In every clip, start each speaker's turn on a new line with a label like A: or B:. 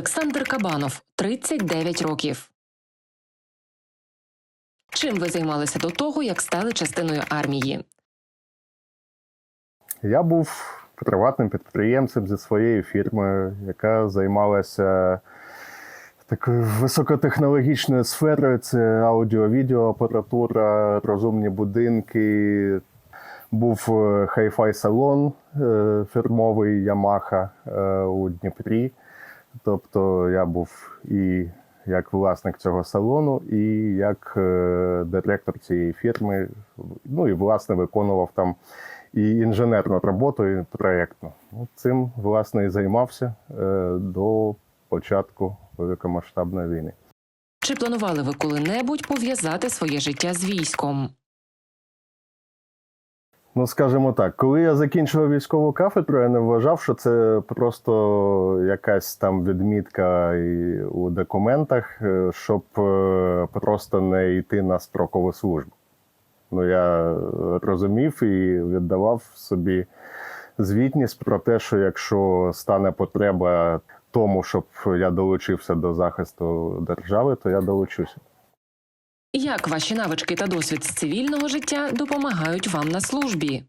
A: Олександр Кабанов, 39 років. Чим ви займалися до того, як стали частиною армії?
B: Я був приватним підприємцем зі своєю фірмою, яка займалася такою високотехнологічною сферою. Це аудіо-відео апаратура, розумні будинки. Був е, хай-фай салон е, фірмовий Ямаха е, у Дніпрі. Тобто я був і як власник цього салону, і як е, директор цієї фірми. Ну і власне виконував там і інженерну роботу, і проєктну. Ну, Цим власне і займався е, до початку великомасштабної війни.
A: Чи планували ви коли-небудь пов'язати своє життя з військом?
B: Ну, скажімо так, коли я закінчував військову кафедру, я не вважав, що це просто якась там відмітка у документах, е, щоб е, просто не йти на строкову службу. Ну, я розумів і віддавав собі звітність про те, що якщо стане потреба тому, щоб я долучився до захисту держави, то я долучуся.
A: Як ваші навички та досвід з цивільного життя допомагають вам на службі?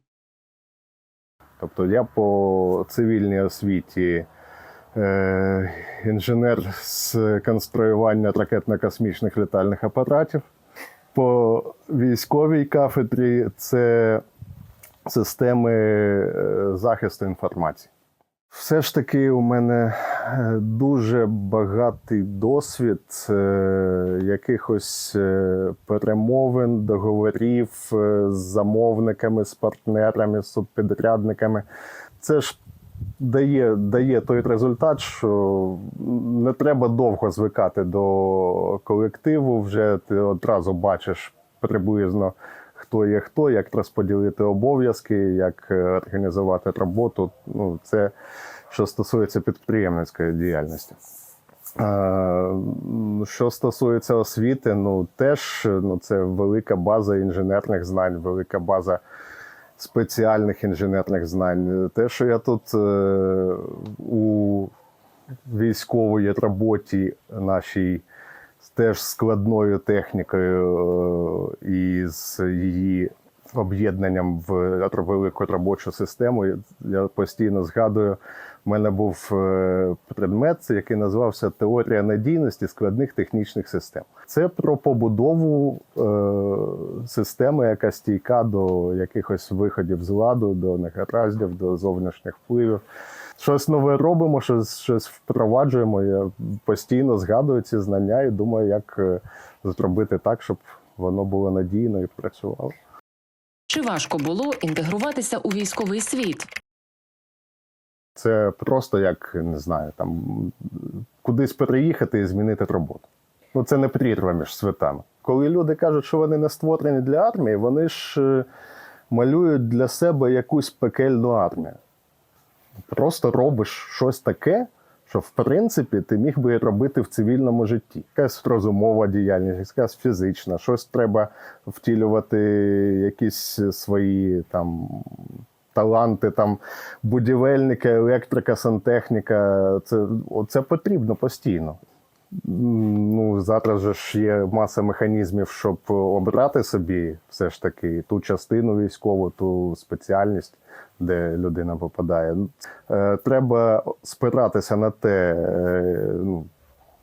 B: Тобто я по цивільній освіті е, інженер з конструювання ракетно-космічних літальних апаратів. По військовій кафедрі це системи е, захисту інформації. Все ж таки, у мене дуже багатий досвід е, якихось е, перемовин, договорів е, з замовниками, з партнерами, з субпідрядниками. Це ж дає, дає той результат, що не треба довго звикати до колективу. Вже ти одразу бачиш приблизно. Хто є хто, як розподілити обов'язки, як організувати роботу. Ну, це що стосується підприємницької діяльності. Е, Що стосується освіти, ну теж ну, це велика база інженерних знань, велика база спеціальних інженерних знань. Те, що я тут е, у військовій роботі нашій теж складною технікою е, і з її об'єднанням в велику робочу систему. Я постійно згадую, в мене був е, предмет, який називався Теорія надійності складних технічних систем. Це про побудову е, системи, яка стійка до якихось виходів з ладу, до негараздів, до зовнішніх впливів. Щось нове робимо, щось, щось впроваджуємо. Я постійно згадую ці знання і думаю, як е, зробити так, щоб воно було надійно і працювало.
A: Чи важко було інтегруватися у військовий світ?
B: Це просто як не знаю, там кудись переїхати і змінити роботу. Ну це не прірва між світами. Коли люди кажуть, що вони не створені для армії, вони ж е, малюють для себе якусь пекельну армію. Просто робиш щось таке, що в принципі ти міг би робити в цивільному житті. Якась розумова діяльність, якась фізична, щось треба втілювати, якісь свої там таланти, там будівельника, електрика, сантехніка. Це, це потрібно постійно. Ну, зараз же ж є маса механізмів, щоб обрати собі все ж таки ту частину військову, ту спеціальність, де людина попадає. Е, Треба спиратися на те, е, ну,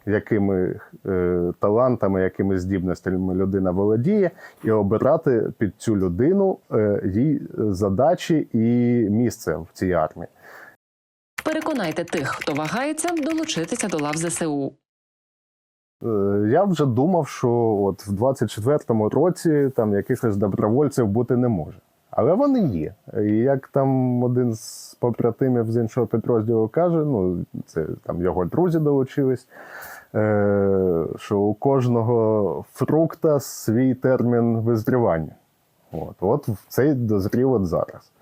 B: якими е, талантами, якими здібностями людина володіє, і обирати під цю людину їй задачі і місце в цій армії.
A: Переконайте тих, хто вагається, долучитися до лав ЗСУ.
B: Е, Я вже думав, що от в 24-му році там якихось добровольців бути не може. Але вони є. І як там один з побратимів з іншого підрозділу каже, ну це там його друзі долучились, е, що у кожного фрукта свій термін визрівання. От, от цей дозрів от зараз.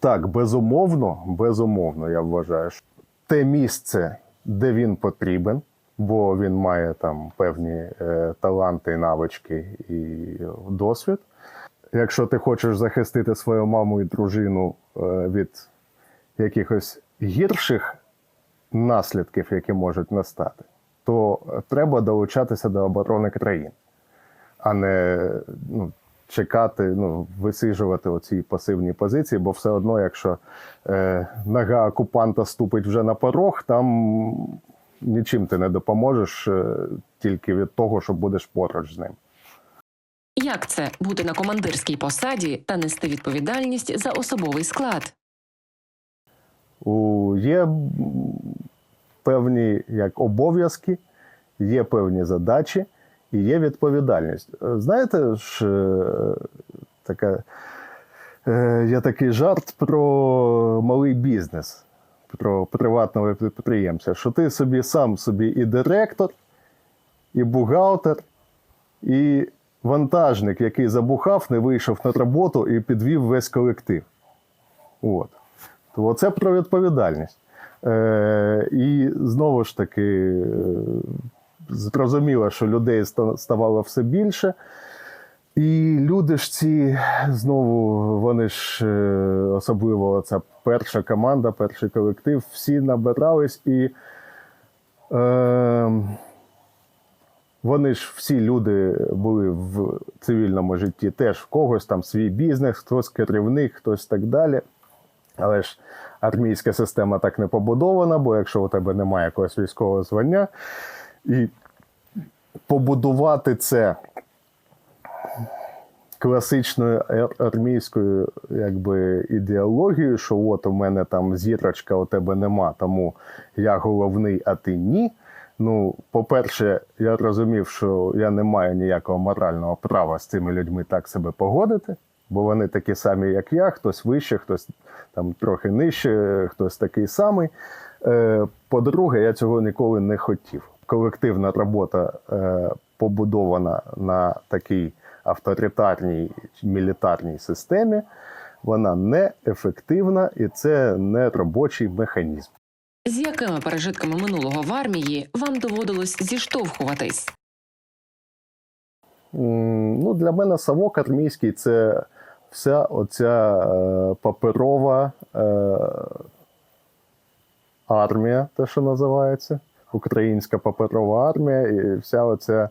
B: Так, безумовно, безумовно, я вважаю, що те місце, де він потрібен, бо він має там певні е, таланти, навички і досвід. Якщо ти хочеш захистити свою маму і дружину е, від якихось гірших наслідків, які можуть настати, то треба долучатися до оборони країни, а не ну, чекати, ну, висиджувати оці пасивні позиції, бо все одно, якщо е, нога окупанта ступить вже на порог, там нічим ти не допоможеш е, тільки від того, що будеш поруч з ним.
A: Як це бути на командирській посаді та нести відповідальність за особовий склад?
B: У, є певні як обов'язки, є певні задачі і є відповідальність. Е, Знаєте ж, е, така, є такий жарт про малий бізнес, про приватного підприємця, що ти собі сам собі і директор, і бухгалтер, і вантажник, який забухав, не вийшов на роботу і підвів весь колектив. От. То це про відповідальність. Е, і знову ж таки, е, зрозуміло, що людей ставало все більше. І люди ж ці знову, вони ж е, особливо ця перша команда, перший колектив, всі набирались і. Е, вони ж всі люди були в цивільному житті, теж в когось там свій бізнес, хтось керівник, хтось так далі. Але ж армійська система так не побудована, бо якщо у тебе немає якогось військового звання, і побудувати це класичною армійською якби, ідеологією, що от у мене там зірочка, у тебе нема, тому я головний, а ти ні. Ну, по-перше, я розумів, що я не маю ніякого морального права з цими людьми так себе погодити, бо вони такі самі, як я, хтось вище, хтось там трохи нижче, хтось такий самий. Е, По-друге, я цього ніколи не хотів. Колективна робота е, побудована на такій авторитарній мілітарній системі. Вона неефективна і це не робочий механізм.
A: З якими пережитками минулого в армії вам доводилось зіштовхуватись?
B: Ну, для мене совок армійський це вся оця е, паперова е, армія, те, що називається, українська паперова армія, і вся оця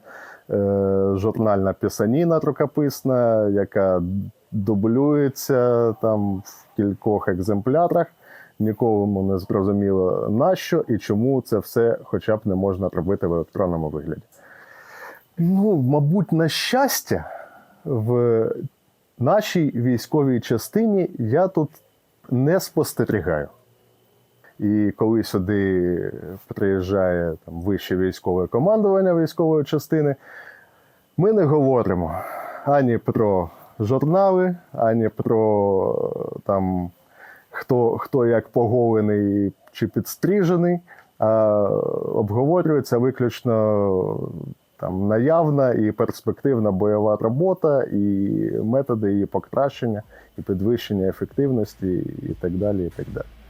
B: журнальна писаніна рукописна, яка дублюється там в кількох екземплярах. Нікому не зрозуміло нащо і чому це все хоча б не можна робити в електронному вигляді. Ну, мабуть, на щастя, в нашій військовій частині я тут не спостерігаю. І коли сюди приїжджає там, вище військове командування військової частини, ми не говоримо ані про журнали, ані про е, там, хто, хто як поголений чи підстрижений, а обговорюється виключно там наявна і перспективна бойова робота, і методи її покращення, і підвищення ефективності, і так далі. І так далі.